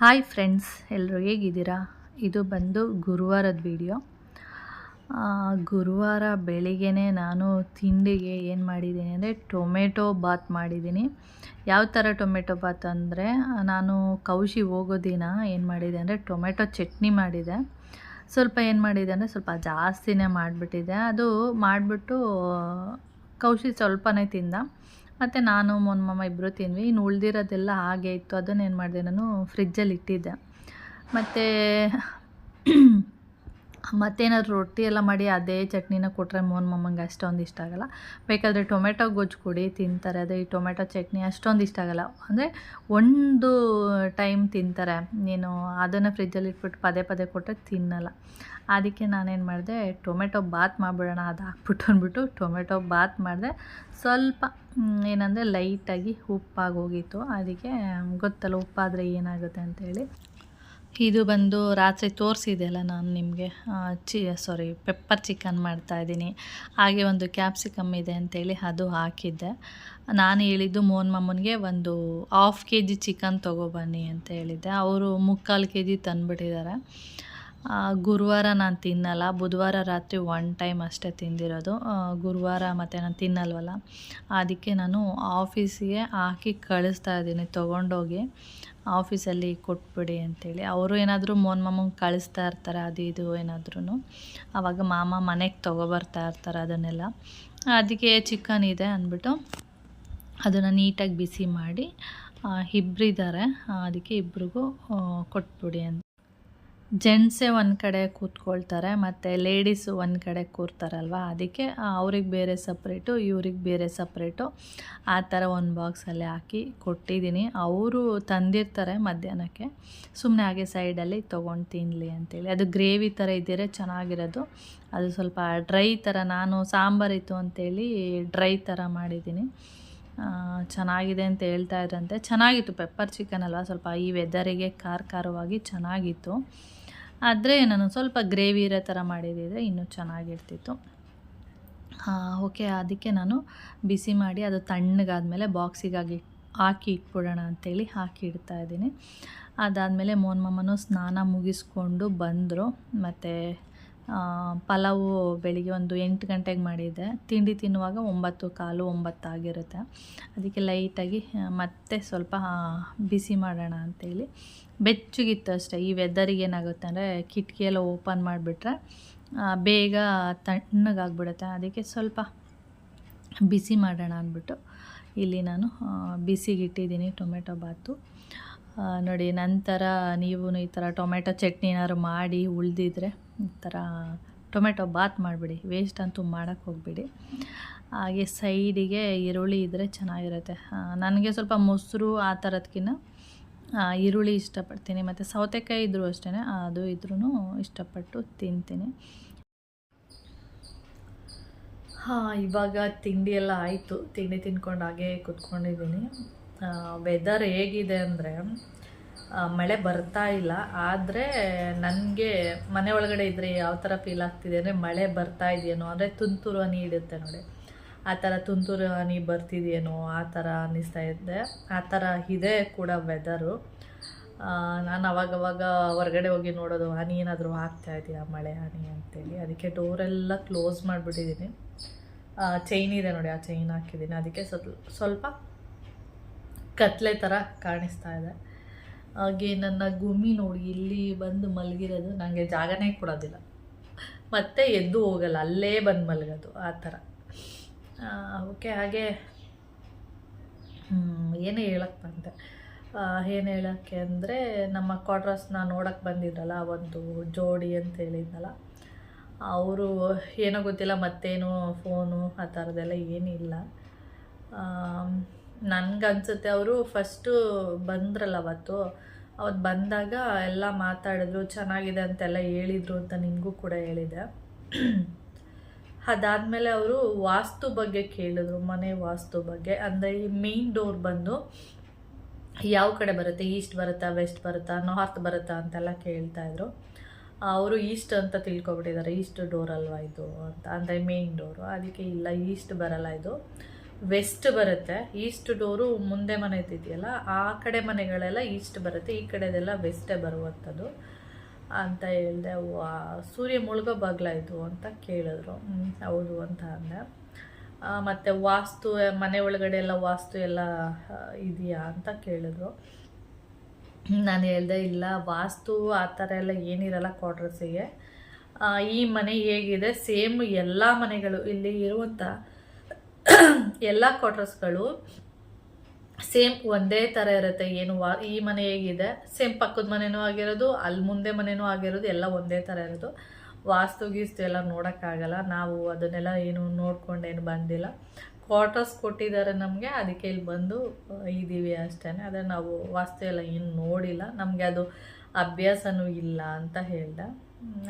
Hi friends ಎಲ್ಲರೂ ಹೇಗಿದ್ದೀರಾ? ಇದು ಬಂದು ಗುರುವಾರದ ವಿಡಿಯೋ. ಗುರುವಾರ ಬೆಳಿಗ್ಗೆ ನಾನು ತಿಂಡಿಗೆ ಏನು ಮಾಡಿದ್ದೀನಿ ಅಂದರೆ ಟೊಮೆಟೊ ಬಾತ್ ಮಾಡಿದ್ದೀನಿ. ಯಾವ ಥರ ಟೊಮೆಟೊ ಬಾತ್ ಅಂದರೆ, ನಾನು ಕೌಶಿ ಹೋಗೋ ದಿನ ಏನು ಮಾಡಿದೆ ಅಂದರೆ ಟೊಮೆಟೊ ಚಟ್ನಿ ಮಾಡಿದೆ. ಸ್ವಲ್ಪ ಏನು ಮಾಡಿದೆ ಅಂದರೆ ಸ್ವಲ್ಪ ಜಾಸ್ತಿನೇ ಮಾಡಿಬಿಟ್ಟಿದೆ ಅದು ಮಾಡಿಬಿಟ್ಟು ಕೌಶಿ ಸ್ವಲ್ಪನೇ ತಿಂದ. ಮತ್ತು ನಾನು ಮೊನ್ಮಮ್ಮ ಇಬ್ಬರು ತಿಂದ್ವಿ. ಇನ್ನು ಉಳಿದಿರೋದೆಲ್ಲ ಹಾಗೆ ಇತ್ತು. ಅದನ್ನು ಏನು ಮಾಡಿದೆ, ನಾನು ಫ್ರಿಜ್ಜಲ್ಲಿ ಇಟ್ಟಿದ್ದೆ. ಮತ್ತು ಮತ್ತೇನಾದ್ರು ರೊಟ್ಟಿ ಎಲ್ಲ ಮಾಡಿ ಅದೇ ಚಟ್ನಿನ ಕೊಟ್ಟರೆ ಮೋನ್ ಮಮ್ಮಂಗೆ ಅಷ್ಟೊಂದು ಇಷ್ಟ ಆಗಲ್ಲ. ಬೇಕಾದರೆ ಟೊಮೆಟೊ ಗೊಜ್ಜು ಕೊಡಿ ತಿಂತಾರೆ, ಅದೇ ಈ ಟೊಮೆಟೊ ಚಟ್ನಿ ಅಷ್ಟೊಂದು ಇಷ್ಟ ಆಗಲ್ಲ. ಅಂದರೆ ಒಂದು ಟೈಮ್ ತಿಂತಾರೆ. ನೀನು ಅದನ್ನು ಫ್ರಿಜ್ಜಲ್ಲಿ ಇಟ್ಬಿಟ್ಟು ಪದೇ ಪದೇ ಕೊಟ್ಟರೆ ತಿನ್ನಲ್ಲ. ಅದಕ್ಕೆ ನಾನೇನು ಮಾಡಿದೆ, ಟೊಮೆಟೊ ಬಾತ್ ಮಾಡಿಬಿಡೋಣ, ಅದು ಹಾಕ್ಬಿಟ್ಟು ಅಂದ್ಬಿಟ್ಟು ಟೊಮೆಟೊ ಬಾತ್ ಮಾಡಿದೆ. ಸ್ವಲ್ಪ ಏನಂದರೆ ಲೈಟಾಗಿ ಉಪ್ಪಾಗಿ ಹೋಗಿತ್ತು ಅದಕ್ಕೆ ಗೊತ್ತಲ್ಲ ಉಪ್ಪಾದರೆ ಏನಾಗುತ್ತೆ ಅಂತೇಳಿ. ಇದು ಬಂದು ರಾತ್ರಿ ತೋರಿಸಿದೆಯಲ್ಲ ನಾನು ನಿಮಗೆ ಚಿ ಸಾರಿ ಪೆಪ್ಪರ್ ಚಿಕನ್ ಮಾಡ್ತಾಯಿದ್ದೀನಿ ಹಾಗೆ ಒಂದು ಕ್ಯಾಪ್ಸಿಕಮ್ ಇದೆ ಅಂತೇಳಿ ಅದು ಹಾಕಿದ್ದೆ. ನಾನು ಹೇಳಿದ್ದು ಮೋನ್ ಮಮ್ಮನಿಗೆ ಒಂದು ಹಾಫ್ ಕೆ ಜಿ ಚಿಕನ್ ತೊಗೊಬನ್ನಿ ಅಂತ ಹೇಳಿದ್ದೆ. ಅವರು ಮುಕ್ಕಾಲು ಕೆ ಜಿ ತಂದುಬಿಟ್ಟಿದ್ದಾರೆ. ಗುರುವಾರ ನಾನು ತಿನ್ನಲ್ಲ. ಬುಧವಾರ ರಾತ್ರಿ ಒನ್ ಟೈಮ್ ಅಷ್ಟೇ ತಿಂದಿರೋದು. ಗುರುವಾರ ಮತ್ತು ನಾನು ತಿನ್ನಲ್ವಲ್ಲ. ಅದಕ್ಕೆ ನಾನು ಆಫೀಸಿಗೆ ಹಾಕಿ ಕಳಿಸ್ತಾ ಇದ್ದೀನಿ, ತೊಗೊಂಡೋಗಿ. ಆಫೀಸಲ್ಲಿ ಕೊಟ್ಬಿಡಿ ಅಂತೇಳಿ. ಅವರು ಏನಾದರೂ ಮೋನ್ ಮಾಮಂಗೆ ಕಳಿಸ್ತಾ ಇರ್ತಾರೆ, ಅದು ಇದು ಏನಾದ್ರೂ ಆವಾಗ ಮಾಮ ಮನೆಗೆ ತೊಗೊಬರ್ತಾ ಇರ್ತಾರೆ ಅದನ್ನೆಲ್ಲ. ಅದಕ್ಕೆ ಚಿಕನ್ ಇದೆ ಅಂದ್ಬಿಟ್ಟು ಅದನ್ನು ನೀಟಾಗಿ ಬಿಸಿ ಮಾಡಿ ಇಬ್ಬರಿದ್ದಾರೆ ಅದಕ್ಕೆ ಇಬ್ರಿಗೂ ಕೊಟ್ಬಿಡಿ ಅಂತ. ಜೆಂಟ್ಸೇ ಒಂದು ಕಡೆ ಕೂತ್ಕೊಳ್ತಾರೆ, ಮತ್ತು ಲೇಡೀಸು ಒಂದು ಕಡೆ ಕೂರ್ತಾರಲ್ವ? ಅದಕ್ಕೆ ಅವ್ರಿಗೆ ಬೇರೆ ಸಪ್ರೇಟು, ಇವ್ರಿಗೆ ಬೇರೆ ಸಪ್ರೇಟು, ಆ ಥರ ಒಂದು ಬಾಕ್ಸಲ್ಲಿ ಹಾಕಿ ಕೊಟ್ಟಿದ್ದೀನಿ ಅವರು ತಂದಿರ್ತಾರೆ ಮಧ್ಯಾಹ್ನಕ್ಕೆ. ಸುಮ್ಮನೆ ಹಾಗೆ ಸೈಡಲ್ಲಿ ತೊಗೊಂಡು ತಿನ್ನಲಿ ಅಂತೇಳಿ. ಅದು ಗ್ರೇವಿ ಥರ ಇದ್ದರೆ ಚೆನ್ನಾಗಿರೋದು. ಅದು ಸ್ವಲ್ಪ ಡ್ರೈ ಥರ ನಾನು ಸಾಂಬಾರಿತ್ತು ಅಂತೇಳಿ ಡ್ರೈ ಥರ ಮಾಡಿದ್ದೀನಿ ಚೆನ್ನಾಗಿದೆ ಅಂತ ಹೇಳ್ತಾ ಇದ್ರಂತೆ. ಚೆನ್ನಾಗಿತ್ತು, ಪೆಪ್ಪರ್ ಚಿಕನ್ ಅಲ್ವಾ? ಸ್ವಲ್ಪ ಈ ವೆದರಿಗೆ ಖಾರ ಖಾರವಾಗಿ ಚೆನ್ನಾಗಿತ್ತು. ಆದರೆ ನಾನು ಸ್ವಲ್ಪ ಗ್ರೇವಿ ಇರೋ ಥರ ಮಾಡಿದ್ದಿದ್ರೆ ಇನ್ನೂ ಚೆನ್ನಾಗಿರ್ತಿತ್ತು. ಓಕೆ, ಅದಕ್ಕೆ ನಾನು ಬಿಸಿ ಮಾಡಿ ಅದು ತಣ್ಣಗಾದಮೇಲೆ ಬಾಕ್ಸಿಗಾಗಿ ಹಾಕಿ ಇಟ್ಬಿಡೋಣ ಅಂತೇಳಿ ಹಾಕಿ ಇಡ್ತಾ ಇದ್ದೀನಿ. ಅದಾದಮೇಲೆ ಮೋನ್ ಮಮ್ಮನೂ ಸ್ನಾನ ಮುಗಿಸ್ಕೊಂಡು ಬಂದರು. ಮತ್ತು ಪಲಾವು ಬೆಳಿಗ್ಗೆ ಒಂದು ಎಂಟು ಗಂಟೆಗೆ ಮಾಡಿದ್ದೆ. ತಿಂಡಿ ತಿನ್ನುವಾಗ ಒಂಬತ್ತು, ಕಾಲು ಒಂಬತ್ತಾಗಿರುತ್ತೆ ಅದಕ್ಕೆ ಲೈಟಾಗಿ ಮತ್ತೆ ಸ್ವಲ್ಪ ಬಿಸಿ ಮಾಡೋಣ ಅಂತೇಳಿ. ಬೆಚ್ಚಗಿತ್ತು ಅಷ್ಟೇ. ಈ ವೆದರಿಗೆ ಏನಾಗುತ್ತೆ ಅಂದರೆ ಕಿಟಕಿಯೆಲ್ಲ ಓಪನ್ ಮಾಡಿಬಿಟ್ರೆ ಬೇಗ ತಣ್ಣಗಾಗ್ಬಿಡುತ್ತೆ. ಅದಕ್ಕೆ ಸ್ವಲ್ಪ ಬಿಸಿ ಮಾಡೋಣ ಅಂದ್ಬಿಟ್ಟು ಇಲ್ಲಿ ನಾನು ಬಿಸಿಗಿಟ್ಟಿದ್ದೀನಿ ಟೊಮೆಟೊ ಬಾತು. ನೋಡಿ ನಂತರ ನೀವು ಈ ಥರ ಟೊಮೆಟೊ ಚಟ್ನಿ ಏನಾದ್ರು ಮಾಡಿ ಉಳಿದಿದ್ರೆ ಈ ಥರ ಟೊಮೆಟೊ ಬಾತ್ ಮಾಡಿಬಿಡಿ ವೇಸ್ಟ್ ಅಂತೂ ಮಾಡೋಕ್ಕೆ ಹೋಗ್ಬಿಡಿ. ಹಾಗೆ ಸೈಡಿಗೆ ಈರುಳ್ಳಿ ಇದ್ದರೆ ಚೆನ್ನಾಗಿರುತ್ತೆ. ನನಗೆ ಸ್ವಲ್ಪ ಮೊಸರು ಆ ಥರದ್ಕಿನ್ನ ಈರುಳ್ಳಿ ಇಷ್ಟಪಡ್ತೀನಿ. ಮತ್ತು ಸೌತೆಕಾಯಿ ಇದ್ದರೂ ಅಷ್ಟೇ ಅದು ಇದ್ರೂ ಇಷ್ಟಪಟ್ಟು ತಿಂತೀನಿ. ಹಾಂ, ಇವಾಗ ತಿಂಡಿ ಎಲ್ಲ ಆಯಿತು. ತಿಂಡಿ ತಿನ್ಕೊಂಡು ಹಾಗೆ ಕುತ್ಕೊಂಡಿದ್ದೀನಿ ವೆದರ್ ಹೇಗಿದೆ ಅಂದರೆ ಮಳೆ ಬರ್ತಾ ಇಲ್ಲ. ಆದರೆ ನನಗೆ ಮನೆ ಒಳಗಡೆ ಇದ್ದರೆ ಯಾವ ಥರ ಫೀಲ್ ಆಗ್ತಿದೆ ಅಂದರೆ ಮಳೆ ಬರ್ತಾ ಇದೆಯೇನೋ, ಅಂದರೆ ತುಂತುರು ಹನಿ ಇಡುತ್ತೆ ನೋಡಿ. ಆ ಥರ ತುಂತುರು ಹನಿ ಬರ್ತಿದೆಯೇನೋ, ಆ ಥರ ಅನ್ನಿಸ್ತಾ ಇದ್ದೆ ಆ ಥರ ಇದೆ ಕೂಡ ವೆದರು ನಾನು ಅವಾಗವಾಗ ಹೊರಗಡೆ ಹೋಗಿ ನೋಡೋದು, ಹನಿ ಏನಾದರೂ ಆಗ್ತಾ ಇದೆಯಾ ಮಳೆ, ಹನಿ ಅಂತೇಳಿ. ಅದಕ್ಕೆ ಡೋರೆಲ್ಲ ಕ್ಲೋಸ್ ಮಾಡಿಬಿಟ್ಟಿದ್ದೀನಿ. ಚೈನ್ ಇದೆ ನೋಡಿ, ಆ ಚೈನ್ ಹಾಕಿದ್ದೀನಿ. ಅದಕ್ಕೆ ಸ್ವಲ್ಪ ಸ್ವಲ್ಪ ಕತ್ಲೆ ಥರ ಕಾಣಿಸ್ತಾ ಇದೆ. ಹಾಗೆ ನನ್ನ ಗುಮ್ಮಿ ನೋಡಿ ಇಲ್ಲಿ ಬಂದು ಮಲಗಿರೋದು ನನಗೆ ಜಾಗನೇ ಕೊಡೋದಿಲ್ಲ. ಮತ್ತೆ ಎದ್ದು ಹೋಗಲ್ಲ, ಅಲ್ಲೇ ಬಂದು ಮಲಗೋದು, ಆ ಥರ. ಓಕೆ, ಹಾಗೆ ಏನೇ ಹೇಳಕ್ಕೆ ಬಂದೆ. ಏನು ಹೇಳೋಕ್ಕೆ ಅಂದರೆ ನಮ್ಮ ಕ್ವಾರ್ಟರ್ಸ್ನ ನೋಡೋಕ್ಕೆ ಬಂದಿದ್ರಲ್ಲ, ಒಂದು ಜೋಡಿ ಅಂತ ಹೇಳಿದ್ನಲ್ಲ, ಅವರು ಏನೋ ಗೊತ್ತಿಲ್ಲ, ಮತ್ತೇನು ಫೋನು, ಆ ಥರದ್ದೆಲ್ಲ ಏನಿಲ್ಲ. ನನಗನ್ಸುತ್ತೆ, ಅವರು ಫಸ್ಟು ಬಂದ್ರಲ್ಲ ಅವತ್ತು. ಅವತ್ತು ಬಂದಾಗ ಎಲ್ಲ ಮಾತಾಡಿದ್ರು, ಚೆನ್ನಾಗಿದೆ ಅಂತೆಲ್ಲ ಹೇಳಿದ್ರು ಅಂತ ನಿಮಗೂ ಕೂಡ ಹೇಳಿದೆ. ಅದಾದಮೇಲೆ ಅವರು ವಾಸ್ತು ಬಗ್ಗೆ ಕೇಳಿದ್ರು, ಮನೆ ವಾಸ್ತು ಬಗ್ಗೆ. ಅಂದರೆ ಈ ಮೇನ್ ಡೋರ್ ಬಂದು ಯಾವ ಕಡೆ ಬರುತ್ತೆ? ಈಸ್ಟ್ ಬರುತ್ತಾ ವೆಸ್ಟ್ ಬರುತ್ತಾ ನಾರ್ತ್ ಬರುತ್ತಾ ಅಂತೆಲ್ಲ ಕೇಳ್ತಾಯಿದ್ರು ಅವರು ಈಸ್ಟ್ ಅಂತ ತಿಳ್ಕೊಬಿಟ್ಟಿದ್ದಾರೆ ಈಸ್ಟ್ ಡೋರ್ ಅಲ್ವಾ ಇದು ಅಂತ. ಅಂದರೆ ಮೇನ್ ಡೋರು ಅದಕ್ಕೆ ಇಲ್ಲ ಈಸ್ಟ್ ಬರಲ್ಲ ಇದು. ವೆಸ್ಟ್ ಬರುತ್ತೆ ಈಸ್ಟ್ ಡೋರು ಮುಂದೆ ಮನೆ ಇದೆಯಲ್ಲ ಆ ಕಡೆ ಮನೆಗಳೆಲ್ಲ ಈಸ್ಟ್ ಬರುತ್ತೆ, ಈ ಕಡೆದೆಲ್ಲ ವೆಸ್ಟೇ ಬರುವಂಥದ್ದು ಅಂತ ಹೇಳಿದೆ. ವಾ, ಸೂರ್ಯ ಮುಳುಗ ಬಾಗ್ಲ ಇದು ಅಂತ ಕೇಳಿದ್ರು. ಹೌದು ಅಂತ ಅಂದೆ. ಮತ್ತು ವಾಸ್ತು, ಮನೆ ಒಳಗಡೆ ಎಲ್ಲ ವಾಸ್ತು ಎಲ್ಲ ಇದೆಯಾ ಅಂತ ಕೇಳಿದ್ರು. ನಾನು ಹೇಳ್ದೆ, ಇಲ್ಲ, ವಾಸ್ತು ಆ ಥರ ಎಲ್ಲ ಏನಿರಲ್ಲ ಕ್ವಾರ್ಟರ್ಸಿಗೆ ಈ ಮನೆ ಹೇಗಿದೆ? ಸೇಮ್ ಎಲ್ಲ ಮನೆಗಳು ಇಲ್ಲಿ ಇರುವಂಥ ಎಲ್ಲ ಕ್ವಾರ್ಟರ್ಸ್ಗಳು ಸೇಮ್ ಒಂದೇ ಥರ ಇರುತ್ತೆ. ಏನು ವಾ, ಈ ಮನೆ ಹೇಗಿದೆ ಸೇಮ್ ಪಕ್ಕದ ಮನೆನೂ ಆಗಿರೋದು ಅಲ್ಲಿ ಮುಂದೆ ಮನೆನೂ ಆಗಿರೋದು, ಎಲ್ಲ ಒಂದೇ ಥರ ಇರೋದು. ವಾಸ್ತು ಗೀಸ್ತು ಎಲ್ಲ ನೋಡೋಕ್ಕಾಗಲ್ಲ. ನಾವು ಅದನ್ನೆಲ್ಲ ಏನು ನೋಡ್ಕೊಂಡೇನು ಬಂದಿಲ್ಲ. ಕ್ವಾರ್ಟರ್ಸ್ ಕೊಟ್ಟಿದ್ದಾರೆ ನಮಗೆ, ಅದಕ್ಕೆ ಇಲ್ಲಿ ಬಂದು ಇದ್ದೀವಿ ಅಷ್ಟೇ ಆದರೆ ನಾವು ವಾಸ್ತು ಎಲ್ಲ ಏನು ನೋಡಿಲ್ಲ. ನಮಗೆ ಅದು ಅಭ್ಯಾಸನೂ ಇಲ್ಲ ಅಂತ ಹೇಳ್ದೆ.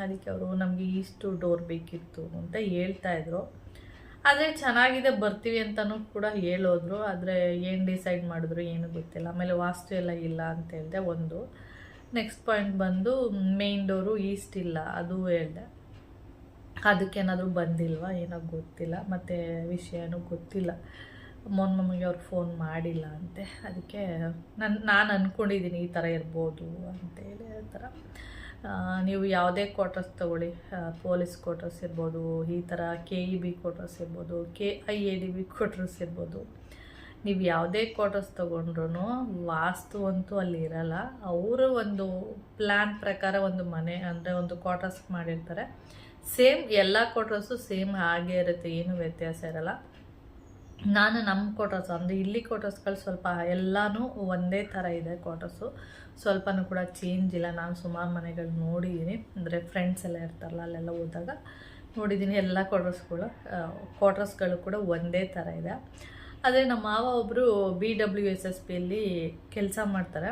ಅದಕ್ಕೆ ಅವರು ನಮಗೆ ಇಷ್ಟು ಡೋರ್ ಬೇಕಿತ್ತು ಅಂತ ಹೇಳ್ತಾ ಇದ್ರು. ಆದರೆ ಚೆನ್ನಾಗಿದೆ ಬರ್ತೀವಿ ಅಂತಲೂ ಕೂಡ ಹೇಳೋದ್ರು, ಆದರೆ ಏನು ಡಿಸೈಡ್ ಮಾಡಿದ್ರು ಏನು ಗೊತ್ತಿಲ್ಲ. ಆಮೇಲೆ ವಾಸ್ತು ಎಲ್ಲ ಇಲ್ಲ ಅಂತ ಹೇಳಿದೆ, ಒಂದು. ನೆಕ್ಸ್ಟ್ ಪಾಯಿಂಟ್ ಬಂದು ಮೇನ್ ಡೋರು ಈಸ್ಟ್ ಇಲ್ಲ, ಅದು ಹೇಳ್ದೆ. ಅದಕ್ಕೇನಾದರೂ ಬಂದಿಲ್ವಾ, ಏನೋ ಗೊತ್ತಿಲ್ಲ. ಮತ್ತು ವಿಷಯನೂ ಗೊತ್ತಿಲ್ಲ. ಮೊನ್ ಮಮ್ಮಿಗೆ ಅವ್ರು ಫೋನ್ ಮಾಡಿಲ್ಲ ಅಂತೆ. ಅದಕ್ಕೆ ನನ್ನ ನಾನು ಅಂದ್ಕೊಂಡಿದ್ದೀನಿ ಈ ಥರ ಇರ್ಬೋದು ಅಂತೇಳಿ ಆ ಥರ ನೀವು ಯಾವುದೇ ಕ್ವಾರ್ಟರ್ಸ್ ತೊಗೊಳ್ಳಿ. ಪೊಲೀಸ್ ಕ್ವಾರ್ಟರ್ಸ್ ಇರ್ಬೋದು, ಈ ಥರ ಕೆ ಇ ಬಿ ಕ್ವಾರ್ಟರ್ಸ್ ಇರ್ಬೋದು K I A D B quarters ಇರ್ಬೋದು. ನೀವು ಯಾವುದೇ ಕ್ವಾರ್ಟರ್ಸ್ ತೊಗೊಂಡ್ರು ವಾಸ್ತು ಅಂತೂ ಅಲ್ಲಿ ಇರಲ್ಲ. ಅವರು ಒಂದು ಪ್ಲ್ಯಾನ್ ಪ್ರಕಾರ ಒಂದು ಮನೆ ಅಂದರೆ ಒಂದು ಕ್ವಾರ್ಟರ್ಸ್ ಮಾಡಿರ್ತಾರೆ. ಸೇಮ್ ಎಲ್ಲ ಕ್ವಾರ್ಟರ್ಸು ಸೇಮ್ ಹಾಗೆ ಇರುತ್ತೆ, ಏನು ವ್ಯತ್ಯಾಸ ಇರಲ್ಲ. ನಾನು ನಮ್ಮ ಕ್ವಾರ್ಟರ್ಸ್ ಅಂದರೆ ಇಲ್ಲಿ ಕ್ವಾರ್ಟರ್ಸ್ಗಳು ಸ್ವಲ್ಪ ಎಲ್ಲನೂ ಒಂದೇ ಥರ ಇದೆ ಕ್ವಾರ್ಟರ್ಸು ಸ್ವಲ್ಪನೂ ಕೂಡ ಚೇಂಜ್ ಇಲ್ಲ. ನಾನು ಸುಮಾರು ಮನೆಗಳು ನೋಡಿದ್ದೀನಿ ಅಂದರೆ ಫ್ರೆಂಡ್ಸ್ ಎಲ್ಲ ಇರ್ತಾರಲ್ಲ, ಅಲ್ಲೆಲ್ಲ ಹೋದಾಗ ನೋಡಿದ್ದೀನಿ ಎಲ್ಲ ಕ್ವಾರ್ಟರ್ಸ್ಗಳು ಕ್ವಾರ್ಟರ್ಸ್ಗಳು ಕೂಡ ಒಂದೇ ಥರ ಇದೆ. ಆದರೆ ನಮ್ಮ ಮಾವ ಒಬ್ಬರು ಬಿ ಡಬ್ಲ್ಯೂ ಎಸ್ ಎಸ್ ಪಿಯಲ್ಲಿ ಕೆಲಸ ಮಾಡ್ತಾರೆ.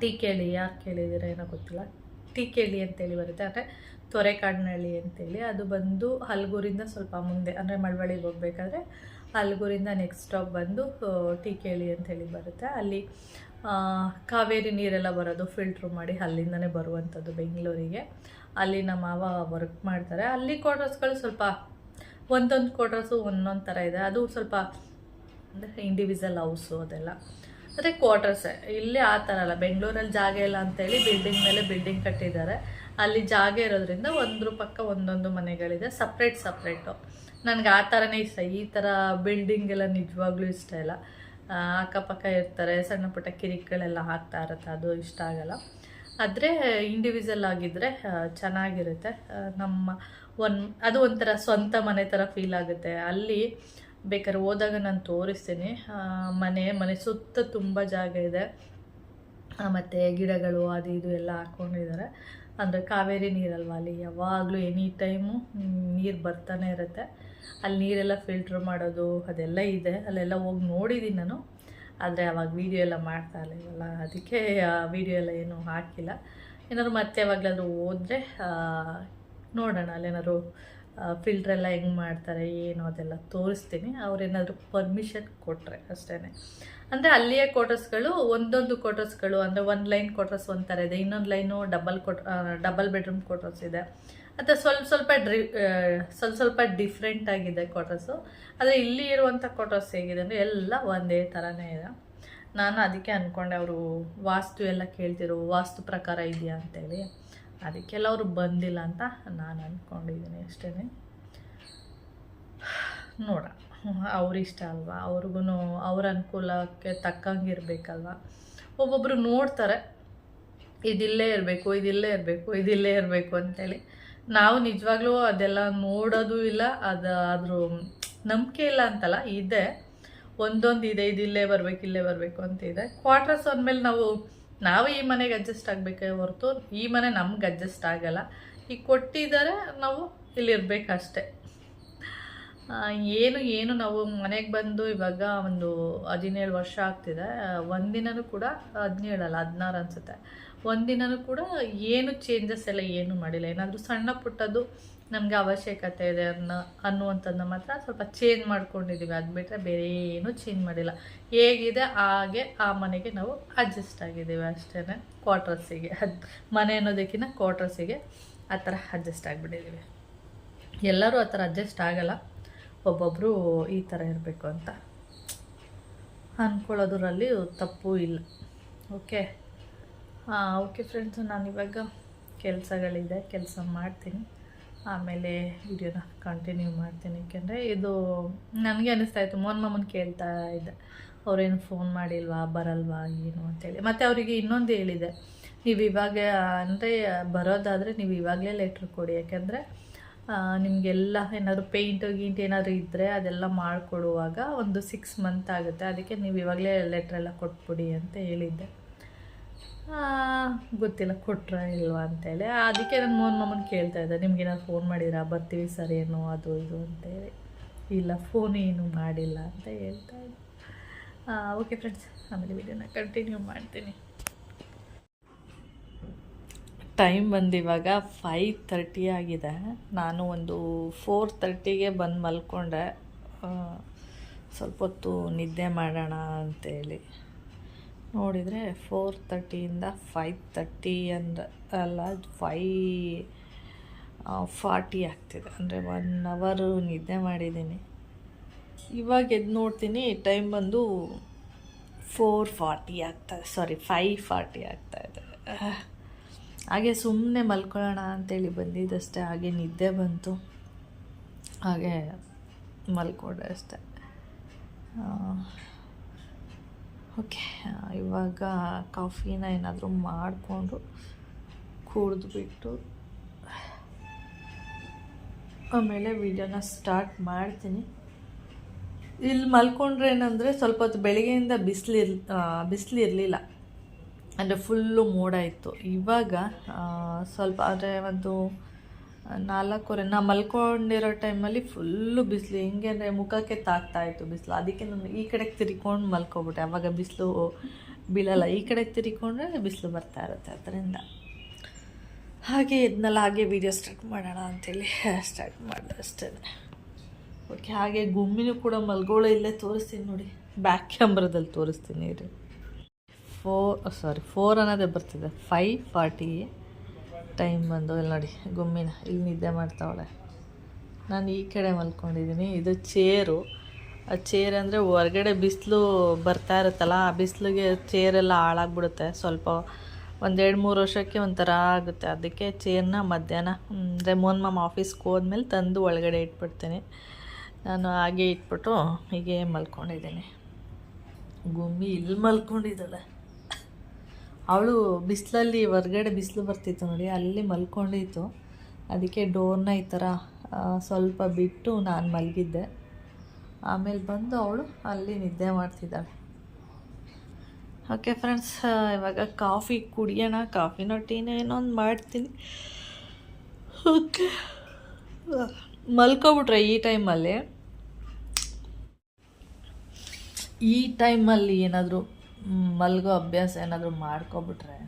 ಟಿ ಕೇಳಿ, ಯಾರು ಕೇಳಿದ್ದೀರ ಏನೋ ಗೊತ್ತಿಲ್ಲ. ಟಿ ಕೇಳಿ ಅಂತೇಳಿ ಬರುತ್ತೆ. ಅಂದರೆ ತೊರೆಕಾಡಿನಹಳ್ಳಿ ಅಂತೇಳಿ. ಅದು ಬಂದು ಹಲ್ಗೂರಿಂದ ಸ್ವಲ್ಪ ಮುಂದೆ, ಅಂದರೆ ಮಳವಳ್ಳಿಗೆ ಹೋಗ್ಬೇಕಾದ್ರೆ ಹಲ್ಗೂರಿಂದ ನೆಕ್ಸ್ಟ್ ಸ್ಟಾಪ್ ಬಂದು ಟಿ ಕೇಳಿ ಅಂತೇಳಿ ಬರುತ್ತೆ. ಅಲ್ಲಿ ಕಾವೇರಿ ನೀರೆಲ್ಲ ಬರೋದು ಫಿಲ್ಟ್ರ್ ಮಾಡಿ ಅಲ್ಲಿಂದನೇ ಬರುವಂಥದ್ದು ಬೆಂಗಳೂರಿಗೆ. ಅಲ್ಲಿ ನಮ್ಮ ಮಾವ ವರ್ಕ್ ಮಾಡ್ತಾರೆ. ಅಲ್ಲಿ ಕ್ವಾರ್ಟರ್ಸ್ಗಳು ಸ್ವಲ್ಪ ಒಂದೊಂದು ಕ್ವಾರ್ಟರ್ಸು ಒಂದೊಂದು ಥರ ಇದೆ. ಅದು ಸ್ವಲ್ಪ ಅಂದರೆ ಇಂಡಿವಿಜುವಲ್ ಹೌಸು ಅದೆಲ್ಲ. ಅದೇ ಕ್ವಾರ್ಟರ್ಸೇ ಇಲ್ಲಿ ಆ ಥರ ಅಲ್ಲ. ಬೆಂಗಳೂರಲ್ಲಿ ಜಾಗ ಇಲ್ಲ ಅಂತೇಳಿ ಬಿಲ್ಡಿಂಗ್ ಮೇಲೆ ಬಿಲ್ಡಿಂಗ್ ಕಟ್ಟಿದ್ದಾರೆ. ಅಲ್ಲಿ ಜಾಗ ಇರೋದ್ರಿಂದ ಒಂದ್ರ ಪಕ್ಕ ಒಂದೊಂದು ಮನೆಗಳಿದೆ. ಸಪ್ರೇಟ್ ಸಪ್ರೇಟು ನನಗೆ ಆ ಥರನೇ ಇಷ್ಟ. ಈ ಥರ ಬಿಲ್ಡಿಂಗ್ ಎಲ್ಲ ನಿಜವಾಗ್ಲೂ ಇಷ್ಟ ಇಲ್ಲ. ಅಕ್ಕಪಕ್ಕ ಇರ್ತಾರೆ, ಸಣ್ಣ ಪುಟ್ಟ ಕಿರಿಕ್ಗಳೆಲ್ಲ ಹಾಕ್ತಾ ಇರುತ್ತೆ, ಅದು ಇಷ್ಟ ಆಗಲ್ಲ. ಆದರೆ ಇಂಡಿವಿಜುವಲ್ ಆಗಿದ್ದರೆ ಚೆನ್ನಾಗಿರುತ್ತೆ. ನಮ್ಮ ಒನ್, ಅದು ಒಂಥರ ಸ್ವಂತ ಮನೆ ಥರ ಫೀಲ್ ಆಗುತ್ತೆ. ಅಲ್ಲಿ ಬೇಕಾದ್ರೆ ಹೋದಾಗ ನಾನು ತೋರಿಸ್ತೀನಿ. ಮನೆ ಮನೆ ಸುತ್ತ ತುಂಬ ಜಾಗ ಇದೆ. ಮತ್ತು ಗಿಡಗಳು ಅದು ಇದು ಎಲ್ಲ ಹಾಕ್ಕೊಂಡಿದ್ದಾರೆ ಅಂದರೆ ಕಾವೇರಿ ನೀರಲ್ವ ಅಲ್ಲಿ? ಯಾವಾಗಲೂ ಎನಿ ಟೈಮು ನೀರು ಬರ್ತಾನೆ ಇರುತ್ತೆ. ಅಲ್ಲಿ ನೀರೆಲ್ಲ ಫಿಲ್ಟ್ರ್ ಮಾಡೋದು, ಅದೆಲ್ಲ ಇದೆ. ಅಲ್ಲೆಲ್ಲ ಹೋಗಿ ನೋಡಿದ್ದೀನಿ ನಾನು. ಆದರೆ ಅವಾಗ ವೀಡಿಯೋ ಎಲ್ಲ ಮಾಡ್ತಾ ಇರಲಿಲ್ಲ ಅದಕ್ಕೆ ವೀಡಿಯೋ ಎಲ್ಲ ಏನೂ ಹಾಕಿಲ್ಲ. ಏನಾದ್ರು ಮತ್ತೆ ಯಾವಾಗಲಾದ್ರೂ ಹೋದರೆ ನೋಡೋಣ. ಅಲ್ಲೇನಾದ್ರು ಫಿಲ್ಟ್ರ್ ಎಲ್ಲ ಹೆಂಗೆ ಮಾಡ್ತಾರೆ, ಏನು ಅದೆಲ್ಲ ತೋರಿಸ್ತೀನಿ. ಅವ್ರೇನಾದರೂ ಪರ್ಮಿಷನ್ ಕೊಟ್ಟರೆ ಅಷ್ಟೇ ಅಂದರೆ ಅಲ್ಲಿಯೇ ಕ್ವಾರ್ಟರ್ಸ್ಗಳು ಒಂದೊಂದು ಕ್ವಾರ್ಟರ್ಸ್ಗಳು ಅಂದರೆ ಒಂದು ಲೈನ್ ಕ್ವಾರ್ಟರ್ಸ್ ಥರ ಇದೆ. ಇನ್ನೊಂದು ಲೈನು ಡಬಲ್ ಕೊಟ್ ಡಬಲ್ ಬೆಡ್ರೂಮ್ ಕ್ವಾರ್ಟರ್ಸ್ ಇದೆ. ಮತ್ತು ಸ್ವಲ್ಪ ಸ್ವಲ್ಪ ಡ್ರಿ ಸ್ವಲ್ಪ ಸ್ವಲ್ಪ ಡಿಫ್ರೆಂಟ್ ಆಗಿದೆ ಕ್ವಾಟರ್ಸು ಆದರೆ ಇಲ್ಲಿ ಇರುವಂಥ ಕ್ವಾಟರ್ಸ್ ಹೇಗಿದೆ ಅಂದರೆ ಎಲ್ಲ ಒಂದೇ ಥರನೇ ಇದೆ. ನಾನು ಅದಕ್ಕೆ ಅಂದ್ಕೊಂಡೆ ಅವರು ವಾಸ್ತು ಎಲ್ಲ ಕೇಳ್ತಿರೋ ವಾಸ್ತು ಪ್ರಕಾರ ಇದೆಯಾ ಅಂತೇಳಿ. ಅದಕ್ಕೆಲ್ಲ ಅವರು ಬಂದಿಲ್ಲ ಅಂತ ನಾನು ಅಂದ್ಕೊಂಡಿದ್ದೀನಿ ಅಷ್ಟೇ ನೋಡ ಅವ್ರಿಷ್ಟ ಅಲ್ವಾ? ಅವ್ರಿಗೂ ಅವ್ರ ಅನುಕೂಲಕ್ಕೆ ತಕ್ಕಂಗೆ ಇರಬೇಕಲ್ವ? ಒಬ್ಬೊಬ್ಬರು ನೋಡ್ತಾರೆ, ಇದಿಲ್ಲೇ ಇರಬೇಕು ಇದಿಲ್ಲೇ ಇರಬೇಕು ಇದಿಲ್ಲೇ ಇರಬೇಕು ಅಂತೇಳಿ. ನಾವು ನಿಜವಾಗ್ಲೂ ಅದೆಲ್ಲ ನೋಡೋದು ಇಲ್ಲ ಅದು ಅದ್ರ ನಂಬಿಕೆ ಇಲ್ಲ ಅಂತಲ್ಲ ಇದೆ. ಒಂದೊಂದು ಇದೆ ಇದಿಲ್ಲೇ ಬರಬೇಕು ಇಲ್ಲೇ ಬರಬೇಕು ಅಂತ ಇದೆ. ಕ್ವಾರ್ಟರ್ಸ್ ಅಂದಮೇಲೆ ನಾವು ನಾವು ಈ ಮನೆಗೆ ಅಡ್ಜಸ್ಟ್ ಆಗಬೇಕೇ ಹೊರತು ಈ ಮನೆ ನಮ್ಗೆ ಅಡ್ಜಸ್ಟ್ ಆಗಲ್ಲ. ಈಗ ಕೊಟ್ಟಿದ್ದಾರೆ ನಾವು ಇಲ್ಲಿರ್ಬೇಕಷ್ಟೆ. ಆ, ಏನು ಏನು ನಾವು ಮನೆಗೆ ಬಂದು ಇವಾಗ ಒಂದು ಹದಿನೇಳು ವರ್ಷ ಆಗ್ತಿದೆ. ಒಂದಿನೂ ಕೂಡ ಹದಿನೇಳಲ್ಲ ಹದಿನಾರು ಅನಿಸುತ್ತೆ. ಒಂದಿನನೂ ಕೂಡ ಏನು ಚೇಂಜಸ್ ಎಲ್ಲ ಏನು ಮಾಡಿಲ್ಲ. ಏನಾದರೂ ಸಣ್ಣ ಪುಟ್ಟದ್ದು ನಮಗೆ ಅವಶ್ಯಕತೆ ಇದೆ ಅನ್ನೋ, ಅನ್ನುವಂಥದ್ದನ್ನ ಮಾತ್ರ ಸ್ವಲ್ಪ ಚೇಂಜ್ ಮಾಡ್ಕೊಂಡಿದ್ದೀವಿ ಅದು ಬಿಟ್ಟರೆ ಬೇರೆ ಏನೂ ಚೇಂಜ್ ಮಾಡಿಲ್ಲ. ಹೇಗಿದೆ, ಹಾಗೆ ಆ ಮನೆಗೆ ನಾವು ಅಡ್ಜಸ್ಟ್ ಆಗಿದ್ದೀವಿ ಅಷ್ಟೇ ಕ್ವಾರ್ಟರ್ಸಿಗೆ ಅದು ಮನೆ ಅನ್ನೋದಕ್ಕಿಂತ ಕ್ವಾರ್ಟರ್ಸಿಗೆ ಆ ಥರ ಅಡ್ಜಸ್ಟ್ ಆಗಿಬಿಟ್ಟಿದ್ದೀವಿ ಎಲ್ಲರೂ ಆ ಥರ ಅಡ್ಜಸ್ಟ್ ಆಗಲ್ಲ. ಒಬ್ಬೊಬ್ಬರು ಈ ಥರ ಇರಬೇಕು ಅಂತ ಅಂದ್ಕೊಳ್ಳೋದ್ರಲ್ಲಿ ತಪ್ಪು ಇಲ್ಲ. ಓಕೆ ಹಾಂ ಓಕೆ ಫ್ರೆಂಡ್ಸ್ ನಾನು ಇವಾಗ ಕೆಲಸಗಳಿದೆ, ಕೆಲಸ ಮಾಡ್ತೀನಿ. ಆಮೇಲೆ ವಿಡಿಯೋನ ಕಂಟಿನ್ಯೂ ಮಾಡ್ತೀನಿ. ಯಾಕೆಂದರೆ ಇದು ನನಗೆ ಅನ್ನಿಸ್ತಾ ಇತ್ತು, ಮೋನ್ ಮಾಮನ್ ಕೇಳ್ತಾ ಇದ್ದೆ. ಅವ್ರೇನು ಫೋನ್ ಮಾಡಿಲ್ವಾ, ಬರಲ್ವಾ, ಏನು ಅಂತೇಳಿ. ಮತ್ತು ಅವರಿಗೆ ಇನ್ನೊಂದು ಹೇಳಿದೆ, ನೀವು ಇವಾಗ, ಅಂದರೆ ಬರೋದಾದರೆ ನೀವು ಇವಾಗಲೇ ಲೆಟ್ರ್ ಕೊಡಿ. ಯಾಕೆಂದರೆ ನಿಮಗೆಲ್ಲ ಏನಾದರೂ ಪೇಂಟ್ ಗೀಂಟ್ ಏನಾದರೂ ಇದ್ದರೆ ಅದೆಲ್ಲ ಮಾಡಿಕೊಡುವಾಗ ಒಂದು ಸಿಕ್ಸ್ ಮಂತ್ ಆಗುತ್ತೆ. ಅದಕ್ಕೆ ನೀವು ಇವಾಗಲೇ ಲೆಟ್ರೆಲ್ಲ ಕೊಟ್ಬಿಡಿ ಅಂತ ಹೇಳಿದ್ದೆ. ಗೊತ್ತಿಲ್ಲ, ಕೊಟ್ರ ಇಲ್ವಾ ಅಂತೇಳಿ. ಅದಕ್ಕೆ ನನ್ನ ಮೋಹನ್ ಮಾಮನ್ ಕೇಳ್ತಾ ಇದ್ದೆ ನಿಮ್ಗೆ ಏನಾದ್ರು ಫೋನ್ ಮಾಡಿದ್ರಾ? ಬರ್ತೀವಿ ಸರ್, ಏನು ಅದು ಇದು ಅಂತೇಳಿ. ಇಲ್ಲ ಫೋನ್ ಏನು ಮಾಡಿಲ್ಲ ಅಂತ ಹೇಳ್ತಾ ಇದ್ದೆ. ಓಕೆ ಫ್ರೆಂಡ್ಸ್ ಆಮೇಲೆ ವಿಡಿಯೋನ ಕಂಟಿನ್ಯೂ ಮಾಡ್ತೀನಿ. ಟೈಮ್ ಬಂದು ಇವಾಗ ಫೈವ್ ತರ್ಟಿ ಆಗಿದೆ. ನಾನು ಒಂದು ಫೋರ್ ತರ್ಟಿಗೆ ಬಂದು ಮಲ್ಕೊಂಡೆ. ಸ್ವಲ್ಪ ಹೊತ್ತು ನಿದ್ದೆ ಮಾಡೋಣ ಅಂತೇಳಿ. ನೋಡಿದರೆ ಫೋರ್ ತರ್ಟಿಯಿಂದ ಫೈವ್ ತರ್ಟಿ ಅಂದ್ರೆ ಅಲ್ಲ ಫೈ ಫಾರ್ಟಿ ಆಗ್ತಿದೆ. ಅಂದರೆ ಒನ್ ಅವರು ನಿದ್ದೆ ಮಾಡಿದ್ದೀನಿ. ಇವಾಗ ಎದ್ದು ನೋಡ್ತೀನಿ ಟೈಮ್ ಬಂದು ಫೋರ್ ಫಾರ್ಟಿ ಆಗ್ತಾಯಿದೆ ಸಾರಿ ಫೈವ್ ಫಾರ್ಟಿ ಆಗ್ತಾಯಿದೆ ಹಾಗೆ ಸುಮ್ಮನೆ ಮಲ್ಕೊಳ್ಳೋಣ ಅಂತೇಳಿ ಬಂದಿದ್ದಷ್ಟೇ, ಹಾಗೆ ನಿದ್ದೆ ಬಂತು. ಹಾಗೆ ಮಲ್ಕೊಂಡೆ ಅಷ್ಟೆ. ಓಕೆ, ಇವಾಗ ಕಾಫಿನ ಏನಾದರೂ ಮಾಡಿಕೊಂಡು ಕುಡಿದ್ಬಿಟ್ಟು ಆಮೇಲೆ ವಿಡಿಯೋನ ಸ್ಟಾರ್ಟ್ ಮಾಡ್ತೀನಿ. ಇಲ್ಲಿ ಮಲ್ಕೊಂಡ್ರೆ ಏನಂದರೆ ಸ್ವಲ್ಪ ಹೊತ್ತು ಬೆಳಗ್ಗೆಯಿಂದ ಬಿಸಿಲಿರ್ ಬಿಸಿಲಿರಲಿಲ್ಲ. ಅಂದರೆ ಫುಲ್ಲು ಮೋಡ ಇತ್ತು. ಇವಾಗ ಸ್ವಲ್ಪ ಅಂದರೆ ಒಂದು ನಾಲ್ಕೂವರೆ ನಾ ಮಲ್ಕೊಂಡಿರೋ ಟೈಮಲ್ಲಿ ಫುಲ್ಲು ಬಿಸಿಲು. ಹೆಂಗೆ ಅಂದರೆ ಮುಖಕ್ಕೆ ತಾಗ್ತಾ ಇತ್ತು ಬಿಸಿಲು. ಅದಕ್ಕೆ ನಾನು ಈ ಕಡೆಗೆ ತಿರ್ಕೊಂಡು ಮಲ್ಕೊಬಿಟ್ಟೆ. ಆವಾಗ ಬಿಸಿಲು ಬೀಳಲ್ಲ. ಈ ಕಡೆಗೆ ತಿರ್ಕೊಂಡ್ರೆ ಬಿಸಿಲು ಬರ್ತಾ ಇರುತ್ತೆ ಅದರಿಂದ. ಹಾಗೆ ಇದನ್ನೆಲ್ಲ ಹಾಗೆ ವೀಡಿಯೋ ಸ್ಟಾರ್ಟ್ ಮಾಡೋಣ ಅಂಥೇಳಿ ಸ್ಟಾರ್ಟ್ ಮಾಡಿದೆ ಅಷ್ಟೇ. ಓಕೆ ಹಾಗೆ ಗುಮ್ಮಿನೂ ಕೂಡ ಮಲ್ಗೋಳ ಇಲ್ಲೇ ತೋರಿಸ್ತೀನಿ ನೋಡಿ. ಬ್ಯಾಕ್ ಕ್ಯಾಮ್ರದಲ್ಲಿ ತೋರಿಸ್ತೀನಿ ರೀ ಫೋರ್ ಸಾರಿ ಫೋರ್ ಅನ್ನೋದೇ ಬರ್ತಿದೆ. ಫೈವ್ ಫಾರ್ಟಿ ಟೈಮ್ ಬಂದು, ಇಲ್ಲಿ ನೋಡಿ, ಗುಮ್ಮಿನ, ಇಲ್ಲಿ ನಿದ್ದೆ ಮಾಡ್ತಾವಳೆ. ನಾನು ಈ ಕಡೆ ಮಲ್ಕೊಂಡಿದ್ದೀನಿ ಇದು ಚೇರು. ಆ ಚೇರ್ ಅಂದರೆ ಹೊರಗಡೆ ಬಿಸಿಲು ಬರ್ತಾ ಇರುತ್ತಲ್ಲ, ಆ ಬಿಸಿಲಿಗೆ ಚೇರೆಲ್ಲ ಹಾಳಾಗ್ಬಿಡುತ್ತೆ ಸ್ವಲ್ಪ. ಒಂದೆರಡು ಮೂರು ವರ್ಷಕ್ಕೆ ಒಂಥರ ಆಗುತ್ತೆ. ಅದಕ್ಕೆ ಚೇರ್ನ ಮಧ್ಯಾಹ್ನ, ಅಂದರೆ ಮೋನ್ ಮಾಮ ಆಫೀಸ್ಗೆ ಹೋದ್ಮೇಲೆ ತಂದು ಒಳಗಡೆ ಇಟ್ಬಿಡ್ತೀನಿ. ನಾನು ಹಾಗೆ ಇಟ್ಬಿಟ್ಟು ಹೀಗೆ ಮಲ್ಕೊಂಡಿದ್ದೀನಿ ಗುಮ್ಮಿ ಇಲ್ಲಿ ಮಲ್ಕೊಂಡಿದ್ದಾಳೆ. ಅವಳು ಬಿಸಿಲಲ್ಲಿ ಹೊರ್ಗಡೆ ಬಿಸಿಲು ಬರ್ತಿತ್ತು ನೋಡಿ, ಅಲ್ಲಿ ಮಲ್ಕೊಂಡಿತ್ತು. ಅದಕ್ಕೆ ಡೋರ್ನ ಈ ಥರ ಸ್ವಲ್ಪ ಬಿಟ್ಟು ನಾನು ಮಲಗಿದ್ದೆ. ಆಮೇಲೆ ಬಂದು ಅವಳು ಅಲ್ಲಿ ನಿದ್ದೆ ಮಾಡ್ತಿದ್ದಾಳೆ. ಓಕೆ ಫ್ರೆಂಡ್ಸ್ ಇವಾಗ ಕಾಫಿ ಕುಡಿಯೋಣ. ಕಾಫಿನೋ ಟೀನೋ ಏನೋ ಒಂದು ಮಾಡ್ತೀನಿ. ಓಕೆ ಮಲ್ಕೊಬಿಟ್ರೆ ಈ ಟೈಮಲ್ಲಿ ಈ ಟೈಮಲ್ಲಿ ಏನಾದರೂ ಮಲ್ಗೋ ಅಭ್ಯಾಸ ಏನಾದರೂ ಮಾಡ್ಕೊಬಿಟ್ರೆ,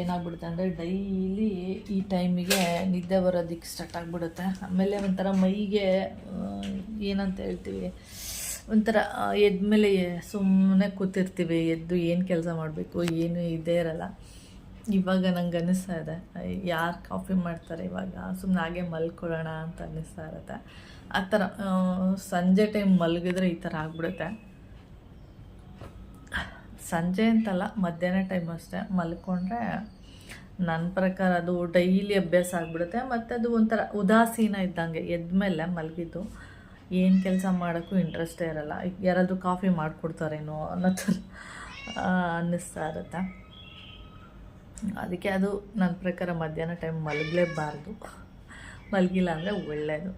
ಏನಾಗ್ಬಿಡುತ್ತೆ ಅಂದರೆ ಡೈಲಿ ಈ ಟೈಮಿಗೆ ನಿದ್ದೆ ಬರೋದಕ್ಕೆ ಸ್ಟಾರ್ಟ್ ಆಗಿಬಿಡುತ್ತೆ. ಆಮೇಲೆ ಒಂಥರ ಮೈಗೆ ಏನಂತ ಹೇಳ್ತೀವಿ, ಒಂಥರ ಎದ್ಮೇಲೆ ಸುಮ್ಮನೆ ಕೂತಿರ್ತೀವಿ, ಎದ್ದು ಏನು ಕೆಲಸ ಮಾಡಬೇಕು, ಏನು ಇದೇ ಇರಲ್ಲ. ಇವಾಗ ನಂಗೆ ಅನ್ನಿಸ್ತಾ ಇದೆ, ಯಾರು ಕಾಫಿ ಮಾಡ್ತಾರೆ ಇವಾಗ ಸುಮ್ಮನೆ ಹಾಗೆ ಮಲ್ಕೊಳ್ಳೋಣ ಅಂತ ಅನ್ನಿಸ್ತಾ ಇರುತ್ತೆ. ಆ ಥರ ಸಂಜೆ ಟೈಮ್ ಮಲಗಿದ್ರೆ ಈ ಥರ ಆಗ್ಬಿಡುತ್ತೆ. ಸಂಜೆ ಅಂತಲ್ಲ, ಮಧ್ಯಾಹ್ನ ಟೈಮ್ ಅಷ್ಟೇ. ಮಲ್ಕೊಂಡ್ರೆ ನನ್ನ ಪ್ರಕಾರ ಅದು ಡೈಲಿ ಅಭ್ಯಾಸ ಆಗಿಬಿಡುತ್ತೆ. ಮತ್ತು ಅದು ಒಂಥರ ಉದಾಸೀನ ಇದ್ದಂಗೆ ಎದ್ಮೇಲೆ ಮಲಗಿದ್ದು, ಏನು ಕೆಲಸ ಮಾಡೋಕ್ಕೂ ಇಂಟ್ರೆಸ್ಟೇ ಇರಲ್ಲ. ಯಾರಾದರೂ ಕಾಫಿ ಮಾಡಿಕೊಡ್ತಾರೇನೋ ಅನ್ನೋ ಥರ ಅನ್ನಿಸ್ತಾ ಇರುತ್ತೆ. ಅದಕ್ಕೆ ಅದು ನನ್ನ ಪ್ರಕಾರ ಮಧ್ಯಾಹ್ನ ಟೈಮ್ ಮಲಗಲೇಬಾರ್ದು. ಮಲಗಿಲ್ಲ ಅಂದರೆ ಒಳ್ಳೆಯದು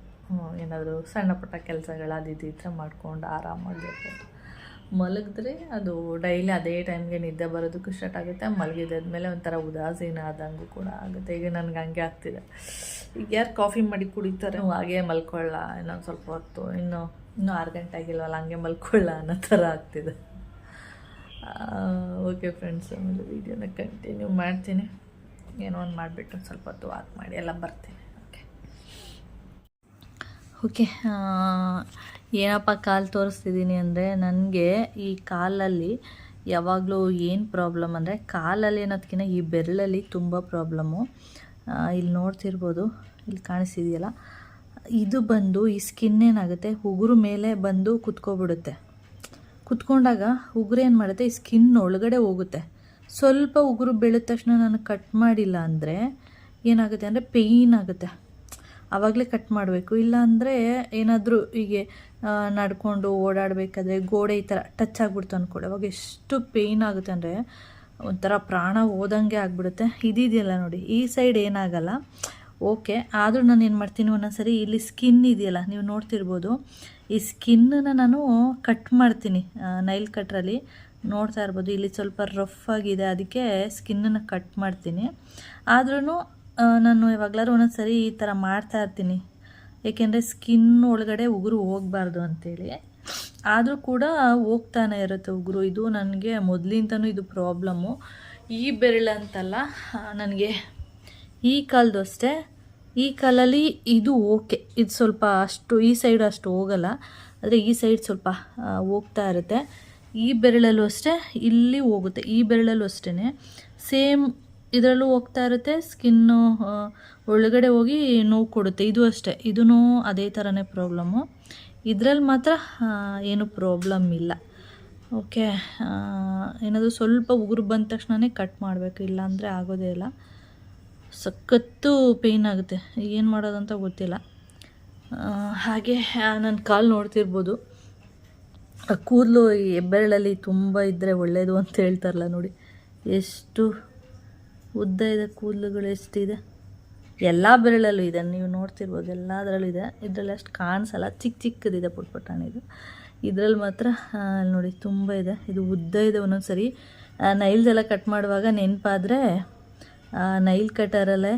ಏನಾದರೂ ಸಣ್ಣ ಪುಟ್ಟ ಕೆಲಸಗಳು ಅದು ಇದು ಮಾಡ್ಕೊಂಡು ಆರಾಮಾಗಿರ್ಬೋದು ಮಲಗಿದ್ರೆ ಅದು ಡೈಲಿ ಅದೇ ಟೈಮ್ಗೆ ನಿದ್ದೆ ಬರೋದಕ್ಕೂ ಸ್ಟಾರ್ಟ್ ಆಗುತ್ತೆ. ಮಲಗಿದಾದ್ಮೇಲೆ ಒಂಥರ ಉದಾಸೀನ ಆದಂಗೂ ಕೂಡ ಆಗುತ್ತೆ. ಈಗ ನನಗೆ ಹಂಗೆ ಆಗ್ತಿದೆ. ಈಗ ಯಾರು ಕಾಫಿ ಮಾಡಿ ಕುಡಿತಾರೆ? ಹಾಗೆ ಮಲ್ಕೊಳ್ಳ, ಇನ್ನೊಂದು ಸ್ವಲ್ಪ ಹೊತ್ತು, ಇನ್ನು, ಇನ್ನೂ ಆರು ಗಂಟೆ ಆಗಿಲ್ವಲ್ಲ, ಹಂಗೆ ಮಲ್ಕೊಳ್ಳ ಅನ್ನೋ ಥರ ಆಗ್ತಿದೆ. ಓಕೆ ಫ್ರೆಂಡ್ಸ್ ಆಮೇಲೆ ವೀಡಿಯೋನ ಕಂಟಿನ್ಯೂ ಮಾಡ್ತೀನಿ. ಏನೋ ಒಂದು ಮಾಡಿಬಿಟ್ಟು ಸ್ವಲ್ಪ ಹೊತ್ತು ವಾಕ್ ಮಾಡಿ, ಎಲ್ಲ ಬರ್ತೀನಿ. ಓಕೆ ಓಕೆ ಏನಪ್ಪ ಕಾಲು ತೋರಿಸ್ತಿದ್ದೀನಿ ಅಂದರೆ ನನಗೆ ಈ ಕಾಲಲ್ಲಿ ಯಾವಾಗಲೂ ಏನು ಪ್ರಾಬ್ಲಮ್ ಅಂದರೆ ಕಾಲಲ್ಲಿ ಅನ್ನೋದಕ್ಕಿಂತ ಈ ಬೆರಳಲ್ಲಿ ತುಂಬ ಪ್ರಾಬ್ಲಮ್ಮು ಇಲ್ಲಿ ನೋಡ್ತಿರ್ಬೋದು, ಇಲ್ಲಿ ಕಾಣಿಸ್ತಿದೆಯಲ್ಲ? ಇದು ಬಂದು ಈ ಸ್ಕಿನ್ ಏನಾಗುತ್ತೆ? ಉಗುರು ಮೇಲೆ ಬಂದು ಕುತ್ಕೊಬಿಡುತ್ತೆ. ಕುತ್ಕೊಂಡಾಗ ಉಗುರು ಏನು ಮಾಡುತ್ತೆ? ಈ ಸ್ಕಿನ್ ಒಳಗಡೆ ಹೋಗುತ್ತೆ. ಸ್ವಲ್ಪ ಉಗುರು ಬೆಳೆದ ತಕ್ಷಣ ನಾನು ಕಟ್ ಮಾಡಿಲ್ಲ ಅಂದರೆ ಏನಾಗುತ್ತೆ ಅಂದರೆ ಪೇಯ್ನ್ ಆಗುತ್ತೆ. ಆವಾಗಲೇ ಕಟ್ ಮಾಡಬೇಕು. ಇಲ್ಲ ಅಂದರೆ ಏನಾದರೂ ಹೀಗೆ ನಡ್ಕೊಂಡು ಓಡಾಡಬೇಕಾದ್ರೆ ಗೋಡೆ ಈ ಥರ ಟಚ್ ಆಗ್ಬಿಡ್ತು ಅಂದ್ಕೊಳ್ಳಿ ಅವಾಗ ಎಷ್ಟು ಪೇಯ್ನ್ ಆಗುತ್ತೆ ಅಂದರೆ ಒಂಥರ ಪ್ರಾಣ ಹೋದಂಗೆ ಆಗಿಬಿಡುತ್ತೆ. ಇದಿದೆಯಲ್ಲ ನೋಡಿ, ಈ ಸೈಡ್ ಏನಾಗಲ್ಲ. ಓಕೆ ಆದರೂ ನಾನು ಏನು ಮಾಡ್ತೀನಿ ಒಂದೊಂದ್ಸರಿ, ಇಲ್ಲಿ ಸ್ಕಿನ್ ಇದೆಯಲ್ಲ, ನೀವು ನೋಡ್ತಿರ್ಬೋದು. ಈ ಸ್ಕಿನ್ನನ್ನು ನಾನು ಕಟ್ ಮಾಡ್ತೀನಿ ನೈಲ್ ಕಟ್ರಲ್ಲಿ ನೋಡ್ತಾ ಇರ್ಬೋದು, ಇಲ್ಲಿ ಸ್ವಲ್ಪ ರಫ್ ಆಗಿದೆ, ಅದಕ್ಕೆ ಸ್ಕಿನ್ನನ್ನು ಕಟ್ ಮಾಡ್ತೀನಿ. ಆದ್ರೂ ನಾನು ಯಾವಾಗಲಾರು ಒಂದೊಂದು ಸರಿ ಈ ಥರ ಮಾಡ್ತಾ ಇರ್ತೀನಿ. ಏಕೆಂದರೆ ಸ್ಕಿನ್ ಒಳಗಡೆ ಉಗುರು ಹೋಗಬಾರ್ದು ಅಂತೇಳಿ. ಆದರೂ ಕೂಡ ಹೋಗ್ತಾನೆ ಇರುತ್ತೆ ಉಗುರು. ಇದು ನನಗೆ ಮೊದಲಿಂದನೂ ಇದು ಪ್ರಾಬ್ಲಮ್ಮು ಈ ಬೆರಳಂತಲ್ಲ ನನಗೆ ಈ ಕಾಲದ್ದು ಅಷ್ಟೇ. ಈ ಕಾಲಲ್ಲಿ ಇದು ಓಕೆ ಇದು ಸ್ವಲ್ಪ ಅಷ್ಟು, ಈ ಸೈಡ್ ಅಷ್ಟು ಹೋಗಲ್ಲ. ಆದರೆ ಈ ಸೈಡ್ ಸ್ವಲ್ಪ ಹೋಗ್ತಾ ಇರುತ್ತೆ. ಈ ಬೆರಳಲ್ಲೂ ಅಷ್ಟೇ, ಇಲ್ಲಿ ಹೋಗುತ್ತೆ. ಈ ಬೆರಳಲ್ಲೂ ಅಷ್ಟೇ ಸೇಮ್ ಇದರಲ್ಲೂ ಹೋಗ್ತಾ ಇರುತ್ತೆ. ಸ್ಕಿನ್ನು ಒಳಗಡೆ ಹೋಗಿ ನೋವು ಕೊಡುತ್ತೆ. ಇದು ಅಷ್ಟೇ. ಇದೂ ಅದೇ ಥರನೇ ಪ್ರಾಬ್ಲಮ್ಮು ಇದರಲ್ಲಿ ಮಾತ್ರ ಏನು ಪ್ರಾಬ್ಲಮ್ ಇಲ್ಲ. ಓಕೆ ಏನಾದರೂ ಸ್ವಲ್ಪ ಉಗುರು ಬಂದ ತಕ್ಷಣವೇ ಕಟ್ ಮಾಡಬೇಕು. ಇಲ್ಲಾಂದರೆ ಆಗೋದೇ ಇಲ್ಲ. ಸಖತ್ತು ಪೇಯ್ನ್ ಆಗುತ್ತೆ. ಏನು ಮಾಡೋದಂತ ಗೊತ್ತಿಲ್ಲ. ಹಾಗೆ ನನ್ನ ಕಾಲು ನೋಡ್ತಿರ್ಬೋದು. ಕೂದಲು ಹೆಬ್ಬೆರಳಲ್ಲಿ ತುಂಬ ಇದ್ದರೆ ಒಳ್ಳೆಯದು ಅಂತ ಹೇಳ್ತಾರಲ್ಲ ನೋಡಿ. ಎಷ್ಟು ಉದ್ದ ಇದೆ, ಕೂದಲುಗಳು ಎಷ್ಟಿದೆ? ಎಲ್ಲ ಬೆರಳಲ್ಲೂ ಇದೆ. ನೀವು ನೋಡ್ತಿರ್ಬೋದು, ಎಲ್ಲದರಲ್ಲೂ ಇದೆ. ಇದರಲ್ಲಿ ಅಷ್ಟು ಕಾಣಿಸಲ್ಲ. ಚಿಕ್ಕ ಚಿಕ್ಕದಿದೆ ಪುಟ್ ಪುಟಾಣಿದು ಇದರಲ್ಲಿ ಮಾತ್ರ ನೋಡಿ, ತುಂಬ ಇದೆ. ಇದು ಉದ್ದ ಇದೆ ಒಂದೊಂದು ಸರಿ ನೈಲ್ಸ್ ಎಲ್ಲ ಕಟ್ ಮಾಡುವಾಗ ನೆನಪಾದರೆ ನೈಲ್ ಕಟರಲ್ಲೇ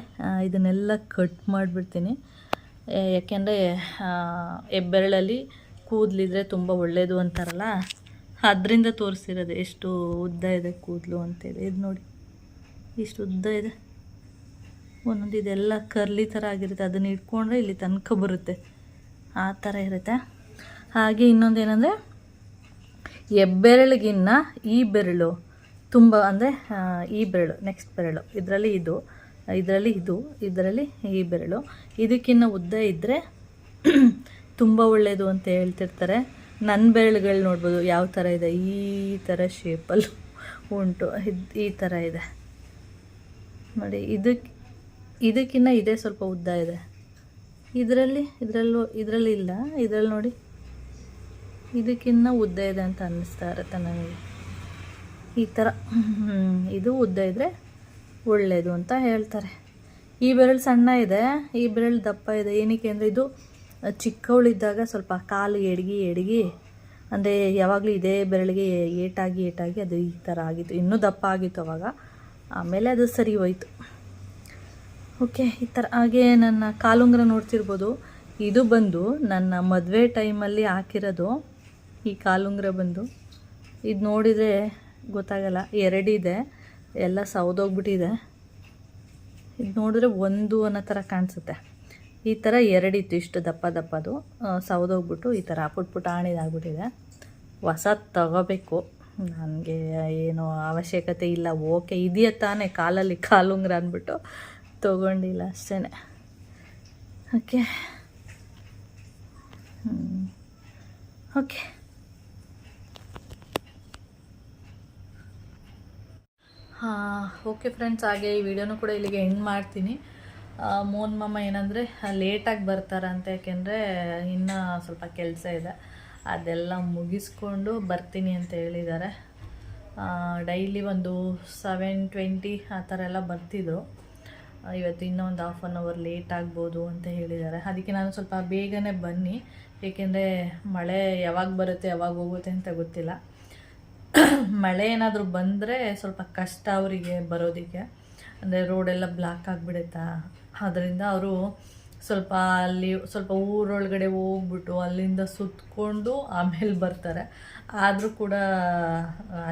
ಇದನ್ನೆಲ್ಲ ಕಟ್ ಮಾಡಿಬಿಡ್ತೀನಿ. ಯಾಕೆಂದರೆ ಹೆಬ್ಬೆರಳಲ್ಲಿ ಕೂದಲಿದ್ರೆ ತುಂಬ ಒಳ್ಳೆಯದು ಅಂತಾರಲ್ಲ? ಅದರಿಂದ ತೋರಿಸಿರೋದು ಎಷ್ಟು ಉದ್ದ ಇದೆ, ಕೂದಲು ಅಂತೇಳಿ ಇದು ನೋಡಿ. ಇಷ್ಟು ಉದ್ದ ಇದೆ. ಒಂದೊಂದು ಇದೆಲ್ಲ ಕರ್ಲಿ ಥರ ಆಗಿರುತ್ತೆ. ಅದನ್ನ ಇಟ್ಕೊಂಡ್ರೆ ಇಲ್ಲಿ ತನಕ ಬರುತ್ತೆ. ಆ ಥರ ಇರುತ್ತೆ. ಹಾಗೆ ಇನ್ನೊಂದು ಏನಂದರೆ ಈ ಬೆರಳು ತುಂಬ ಅಂದರೆ ಈ ಬೆರಳು ನೆಕ್ಸ್ಟ್ ಬೆರಳು. ಇದರಲ್ಲಿ ಇದು ಇದರಲ್ಲಿ ಇದು, ಇದರಲ್ಲಿ ಈ ಬೆರಳು. ಇದಕ್ಕಿನ್ನ ಉದ್ದ ಇದ್ದರೆ ತುಂಬ ಒಳ್ಳೆಯದು ಅಂತ ಹೇಳ್ತಿರ್ತಾರೆ. ನನ್ನ ಬೆರಳುಗಳು ನೋಡ್ಬೋದು. ಯಾವ ಥರ ಇದೆ? ಈ ಥರ ಶೇಪಲ್ಲಿ ಉಂಟು. ಇದು ಈ ಥರ ಇದೆ. ನೋಡಿ ಇದಕ್ಕೆ ಇದಕ್ಕಿನ್ನ ಇದೇ ಸ್ವಲ್ಪ ಉದ್ದ ಇದೆ. ಇದರಲ್ಲಿ, ಇದರಲ್ಲೂ, ಇದರಲ್ಲಿ ಇಲ್ಲ. ಇದರಲ್ಲಿ ನೋಡಿ. ಇದಕ್ಕಿನ್ನ ಉದ್ದ ಇದೆ ಅಂತ ಅನ್ನಿಸ್ತಾ ಇರುತ್ತೆ ನನಗೆ. ಈ ಥರ ಇದು ಉದ್ದ ಇದ್ದರೆ ಒಳ್ಳೆಯದು ಅಂತ ಹೇಳ್ತಾರೆ. ಈ ಬೆರಳು ಸಣ್ಣ ಇದೆ. ಈ ಬೆರಳು ದಪ್ಪ ಇದೆ. ಏನಕ್ಕೆ ಅಂದರೆ ಇದು ಚಿಕ್ಕವಳಿದ್ದಾಗ ಸ್ವಲ್ಪ ಕಾಲು ಎಡಗಿ ಎಡಗಿ, ಅಂದರೆ ಯಾವಾಗಲೂ ಇದೇ ಬೆರಳಿಗೆ ಏಟಾಗಿ ಏಟಾಗಿ ಅದು ಈ ಥರ ಆಗಿತ್ತು. ಇನ್ನೂ ದಪ್ಪ ಆಗಿತ್ತು ಅವಾಗ. ಆಮೇಲೆ ಅದು ಸರಿ ಹೋಯ್ತು. ಓಕೆ, ಈ ಥರ ಹಾಗೆ ನನ್ನ ಕಾಲುಂಗ್ರ ನೋಡ್ತಿರ್ಬೋದು. ಇದು ಬಂದು ನನ್ನ ಮದುವೆ ಟೈಮಲ್ಲಿ ಹಾಕಿರೋದು ಈ ಕಾಲುಂಗ್ರ ಬಂದು. ಇದು ನೋಡಿದರೆ ಗೊತ್ತಾಗಲ್ಲ, ಎರಡಿದೆ, ಎಲ್ಲ ಸೌದೋಗ್ಬಿಟ್ಟಿದೆ. ಇದು ನೋಡಿದ್ರೆ ಒಂದು ಅನ್ನೋ ಥರ ಕಾಣಿಸುತ್ತೆ. ಈ ಥರ ಎರಡಿತ್ತು, ಇಷ್ಟು ದಪ್ಪ ದಪ್ಪದು. ಸೌದೋಗ್ಬಿಟ್ಟು ಈ ಥರ ಪುಟ್ ಪುಟ್ ಆಣಿದಾಗ್ಬಿಟ್ಟಿದೆ. ಹೊಸ ತಗೋಬೇಕು. ನನಗೆ ಏನು ಅವಶ್ಯಕತೆ ಇಲ್ಲ. ಓಕೆ, ಇದೆಯಾ ತಾನೇ? ಕಾಲಲ್ಲಿ ಕಾಲುಂಗ್ರ ಅಂದ್ಬಿಟ್ಟು ತೊಗೊಂಡಿಲ್ಲ ಅಷ್ಟೇ ಓಕೆ. ಓಕೆ. ಹಾಂ, ಓಕೆ ಫ್ರೆಂಡ್ಸ್, ಹಾಗೆ ಈ ವಿಡಿಯೋನು ಕೂಡ ಇಲ್ಲಿಗೆ ಎಂಡ್ ಮಾಡ್ತೀನಿ. ಮೋನ್ ಮಾಮ ಏನಂದರೆ, ಲೇಟಾಗಿ ಬರ್ತಾರಂತ, ಯಾಕೆಂದರೆ ಇನ್ನೂ ಸ್ವಲ್ಪ ಕೆಲಸ ಇದೆ. ಅದೆಲ್ಲ ಮುಗಿಸ್ಕೊಂಡು ಬರ್ತೀನಿ ಅಂತ ಹೇಳಿದ್ದಾರೆ. ಡೈಲಿ ಒಂದು ಸೆವೆನ್ ಟ್ವೆಂಟಿ ಆ ಥರ ಎಲ್ಲ ಬರ್ತಿದ್ರು. ಇವತ್ತು ಇನ್ನೂ ಒಂದು ಹಾಫ್ ಆನ್ ಅವರ್ ಲೇಟ್ ಆಗ್ಬೋದು ಅಂತ ಹೇಳಿದ್ದಾರೆ. ಅದಕ್ಕೆ ನಾನು ಸ್ವಲ್ಪ ಬೇಗನೆ ಬನ್ನಿ. ಏಕೆಂದರೆ ಮಳೆ ಯಾವಾಗ ಬರುತ್ತೆ, ಯಾವಾಗ ಹೋಗುತ್ತೆ ಅಂತ ಗೊತ್ತಿಲ್ಲ. ಮಳೆ ಏನಾದರೂ ಬಂದರೆ ಸ್ವಲ್ಪ ಕಷ್ಟ ಅವರಿಗೆ ಬರೋದಕ್ಕೆ. ಅಂದರೆ ರೋಡೆಲ್ಲ ಬ್ಲಾಕ್ ಆಗಿಬಿಡುತ್ತಾ. ಅದರಿಂದ ಅವರು ಸ್ವಲ್ಪ ಅಲ್ಲಿ ಸ್ವಲ್ಪ ಊರೊಳಗಡೆ ಹೋಗ್ಬಿಟ್ಟು ಅಲ್ಲಿಂದ ಸುತ್ತಕೊಂಡು ಆಮೇಲೆ ಬರ್ತಾರೆ. ಆದರೂ ಕೂಡ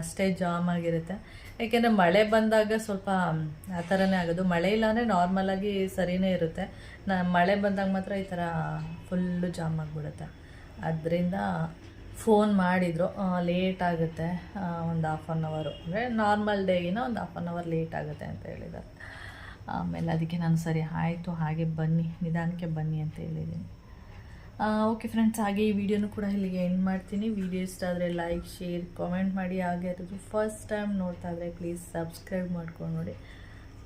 ಅಷ್ಟೇ ಜಾಮ್ ಆಗಿರುತ್ತೆ. ಯಾಕೆಂದರೆ ಮಳೆ ಬಂದಾಗ ಸ್ವಲ್ಪ ಆ ಥರನೇ ಆಗೋದು. ಮಳೆ ಇಲ್ಲ ಅಂದರೆ ನಾರ್ಮಲಾಗಿ ಸರಿಯೇ ಇರುತ್ತೆ. ನ ಮಳೆ ಬಂದಾಗ ಮಾತ್ರ ಈ ಥರ ಫುಲ್ಲು ಜಾಮ್ ಆಗಿಬಿಡುತ್ತೆ. ಅದರಿಂದ ಫೋನ್ ಮಾಡಿದರು. ಲೇಟ್ ಆಗುತ್ತೆ. ಒಂದು ಹಾಫ್ ಆನ್ ಅವರು ಅಂದರೆ ನಾರ್ಮಲ್ ಡೇಗಿನ ಒಂದು ಹಾಫ್ ಆನ್ ಅವರ್ ಲೇಟ್ ಆಗುತ್ತೆ ಅಂತ ಹೇಳಿದ್ದಾರೆ. ಆಮೇಲೆ ಅದಕ್ಕೆ ನಾನು ಸರಿ, ಆಯಿತು, ಹಾಗೆ ಬನ್ನಿ, ನಿಧಾನಕ್ಕೆ ಬನ್ನಿ ಅಂತ ಹೇಳಿದ್ದೀನಿ. ಓಕೆ ಫ್ರೆಂಡ್ಸ್ ಹಾಗೆ ಈ ವಿಡಿಯೋನು ಕೂಡ ಇಲ್ಲಿಗೆ ಎಂಡ್ ಮಾಡ್ತೀನಿ. ವಿಡಿಯೋ ಇಷ್ಟ ಆದರೆ ಲೈಕ್ ಶೇರ್ ಕಾಮೆಂಟ್ ಮಾಡಿ. ಹಾಗೆ ಅದ್ರ ಫಸ್ಟ್ ಟೈಮ್ ನೋಡ್ತಾ ಇದ್ರೆ ಪ್ಲೀಸ್ ಸಬ್ಸ್ಕ್ರೈಬ್ ಮಾಡ್ಕೊಂಡು ನೋಡಿ.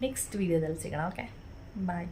ನೆಕ್ಸ್ಟ್ ವಿಡಿಯೋದಲ್ಲಿ ಸಿಗೋಣ ಓಕೆ ಬಾಯ್